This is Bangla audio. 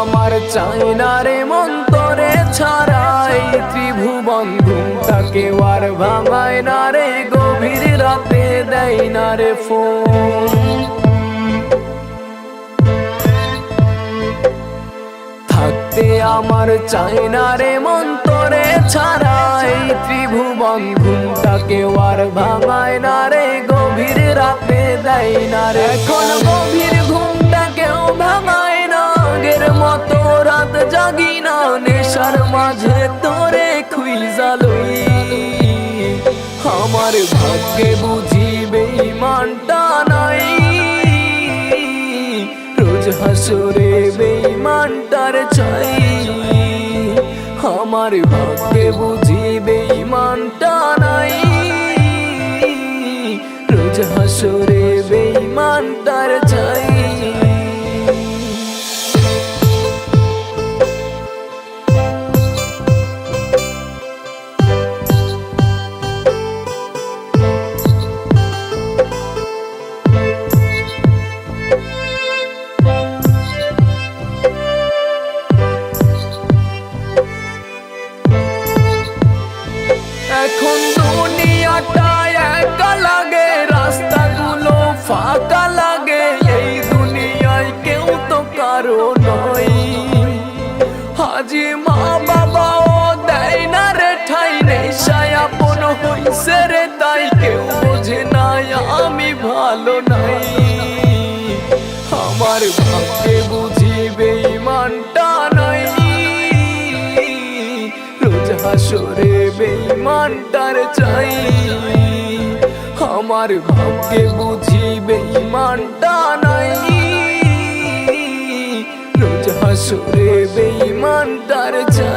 আমার চাই না রে মন্তরে ছাড়াই ত্রিভুবন ঘুমটাকে আর ভাঙায় না রে, গভীর রাতে দেয় না রে ফোন। থাকতে আমার চাই না রে মন্তরে ছাড়াই ত্রিভুবন ঘুমটাকে আর ভাঙায় না রে, গভীর রাতে দেয় না রে। এখন গভীর নেশার মাঝে তোরে খুইজালই আমার ভাগ্যে বুঝি বেইমানটা নাই। রোজ হাসরে বেইমানটার চাই। আমার ভাগ্যে বুঝি বেইমানটা নাই। রোজ হাসরে হাজি মা বাবাও দেয় না রে ঠাই, নেশায় আপন হইছে রে তাই কেউ বোঝে নাই আমি ভালো নাই। আমার ভাগ্যে বুঝিবে ইমানটা নাই। রোজ হাসরে বেঈমানটার চাই। আমার ভাগ্যে বুঝি বেঈমানটা নাই। রোজ হাসরে gotta tell